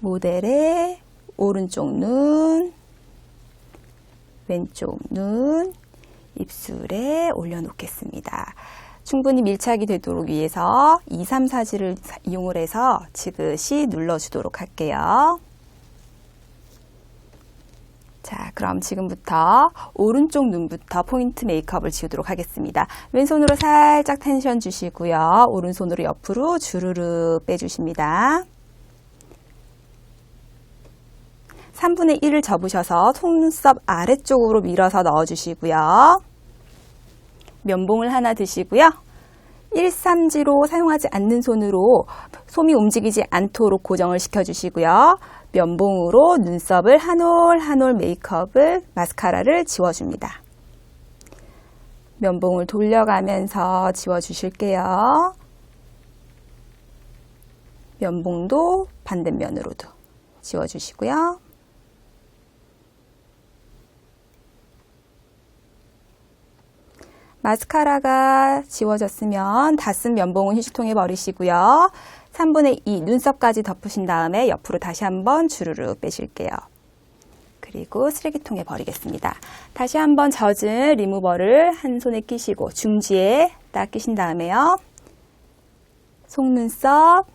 모델의 오른쪽 눈, 왼쪽 눈, 입술에 올려놓겠습니다. 충분히 밀착이 되도록 위해서 2, 3, 4지를 이용을 해서 지그시 눌러주도록 할게요. 자, 그럼 지금부터 오른쪽 눈부터 포인트 메이크업을 지우도록 하겠습니다. 왼손으로 살짝 텐션 주시고요. 오른손으로 옆으로 주르르 빼주십니다. 3분의 1을 접으셔서 속눈썹 아래쪽으로 밀어서 넣어주시고요. 면봉을 하나 드시고요. 1,3지로 사용하지 않는 손으로 솜이 움직이지 않도록 고정을 시켜주시고요. 면봉으로 눈썹을 한 올 한 올 메이크업을 마스카라를 지워줍니다. 면봉을 돌려가면서 지워주실게요. 면봉도 반대면으로도 지워주시고요. 마스카라가 지워졌으면 다 쓴 면봉은 휴지통에 버리시고요. 3분의 2 눈썹까지 덮으신 다음에 옆으로 다시 한번 주르르 빼실게요. 그리고 쓰레기통에 버리겠습니다. 다시 한번 젖은 리무버를 한 손에 끼시고 중지에 딱 끼신 다음에요. 속눈썹